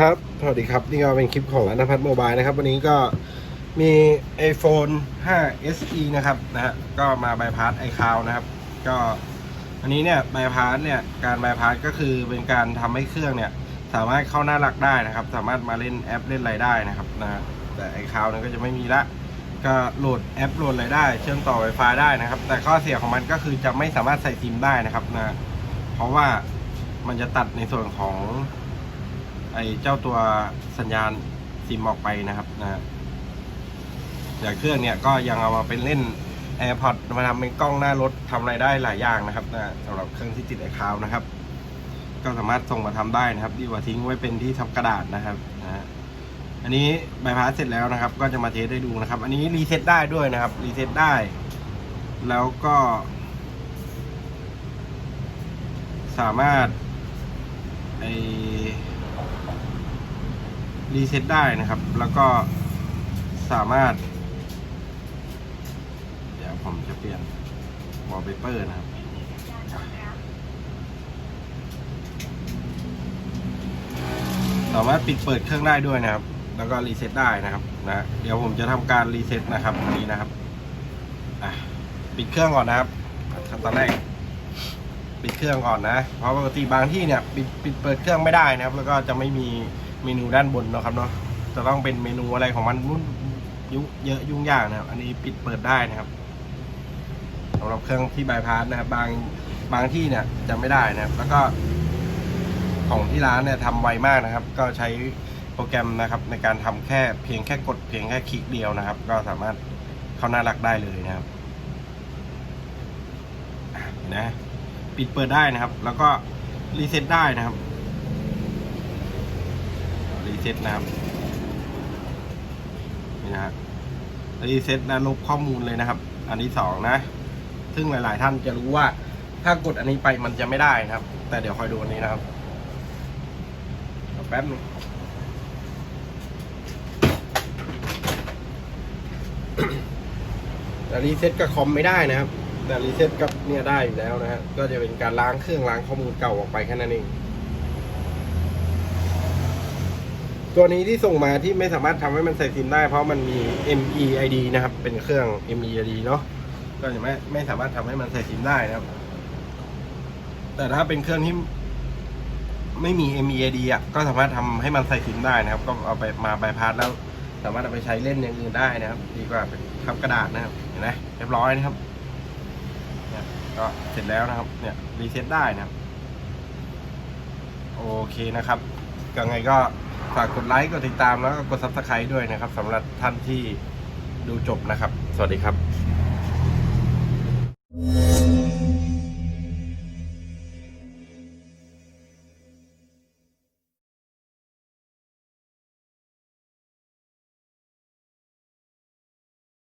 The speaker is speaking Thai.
ครับ สวัสดีครับ นี่ก็เป็นคลิปของร้านนภัทรโมบายนะครับ วันนี้ก็มี iPhone 5 SE นะครับนะฮะ ก็มาบายพาสไอคาวนะครับ ก็อันนี้เนี่ยบายพาสเนี่ย การบายพาสก็คือเป็นการทำให้เครื่องเนี่ย สามารถเข้าหน้าหลักได้นะครับ สามารถมาเล่นแอปเล่นอะไรได้นะครับนะฮะแต่ไอคาวเนี่ยก็จะไม่มีละ ก็โหลดแอปโหลดอะไรได้ เชื่อมต่อ Wi-Fi ได้นะครับ แต่ข้อเสียของมันก็คือจะไม่สามารถใส่ซิมได้นะครับนะ เพราะว่ามันจะตัดในส่วนของ ไอ้เจ้าตัวสัญญาณซิมออกไปนะครับนะแต่เครื่องเนี่ยก็ยังเอามาเป็นเล่น AirPods มาทำเป็นกล้องหน้ารถทำอะไรได้หลายอย่างนะครับนะสำหรับเครื่องที่ติดไอคาวนะครับ ก็สามารถส่งมาทำได้นะครับ ดีกว่าทิ้งไว้เป็นที่ทับกระดาษนะครับนะอันนี้ใบพาสเสร็จแล้วนะครับ ก็จะมาเทสให้ดูนะครับ อันนี้รีเซ็ตได้ด้วยนะครับรีเซ็ตได้ แล้วก็ สามารถไอ รีเซ็ตได้นะครับ แล้วก็สามารถ เดี๋ยวผมจะเปลี่ยนวอลเปเปอร์นะครับ สามารถปิดเปิดเครื่องได้ด้วยนะครับ แล้วก็รีเซ็ตได้นะครับนะเดี๋ยวผมจะทำการรีเซ็ตนะครับนนี้นะครับปิดเครื่องก่อนนะครับขั้นตอนแรกปิดเครื่องก่อนนะ เพราะปกติบางที่เนี่ยปิดปิดเปิดเครื่องไม่ได้นะครับ แล้วก็จะไม่มี เมนูด้านบนนะครับเนาะจะต้องเป็นเมนูอะไรของมันมุ่นยุ่งเยอะยุ่งยากนะครับ อันนี้ปิดเปิดได้นะครับสำหรับเครื่องที่บายพาสนะครับ บางบางที่เนี่ยจะไม่ได้นะครับ แล้วก็ของที่ร้านเนี่ยทำไวมากนะครับ ก็ใช้โปรแกรมนะครับ ในการทำแค่เพียงแค่กดเพียงแค่คลิกเดียวนะครับ ก็สามารถเข้าหน้ารักได้เลยนะครับนะปิดเปิดได้นะครับ แล้วก็รีเซ็ตได้นะครับ เซตนะครับนี่นะฮะรีเซ็ตนะลบข้อมูลเลยนะครับ อันที่สองนะ ซึ่งหลาย ๆ ท่านจะรู้ว่า ถ้ากดอันนี้ไปมันจะไม่ได้นะครับ แต่เดี๋ยวคอยดูอันนี้นะครับแป๊บนึงแต่รีเซ็ตกับคอมไม่ได้นะครับ แต่รีเซ็ตกับเนี่ยได้อยู่แล้วนะฮะก็จะเป็นการล้างเครื่องล้างข้อมูลเก่าออกไปแค่นั้นเอง ตัวนี้ที่ส่งมาที่ไม่สามารถทำให้มันใส่ซิมได้ เพราะมันมี MEID นะครับ เป็นเครื่อง MEID เนาะก็จะไม่ไม่สามารถทำให้มันใส่ซิมได้นะครับ แต่ถ้าเป็นเครื่องที่ไม่มี MEID อะก็สามารถทำให้มันใส่ซิมได้นะครับ ก็เอาไปมาบายพาสแล้ว สามารถเอาไปใช้เล่นอย่างอื่นได้นะครับ ดีกว่าเป็นทับกระดาษนะครับเห็นไหมเรียบร้อยนะครับเนี่ยก็เสร็จแล้วนะครับ เนี่ยรีเซ็ตได้นะครับ โอเคนะครับก็ไงก็ ฝากกดไลค์กดติดตามแล้วก็กดซับสไครต์ด้วยนะครับสำหรับท่านที่ดูจบนะครับ สวัสดีครับ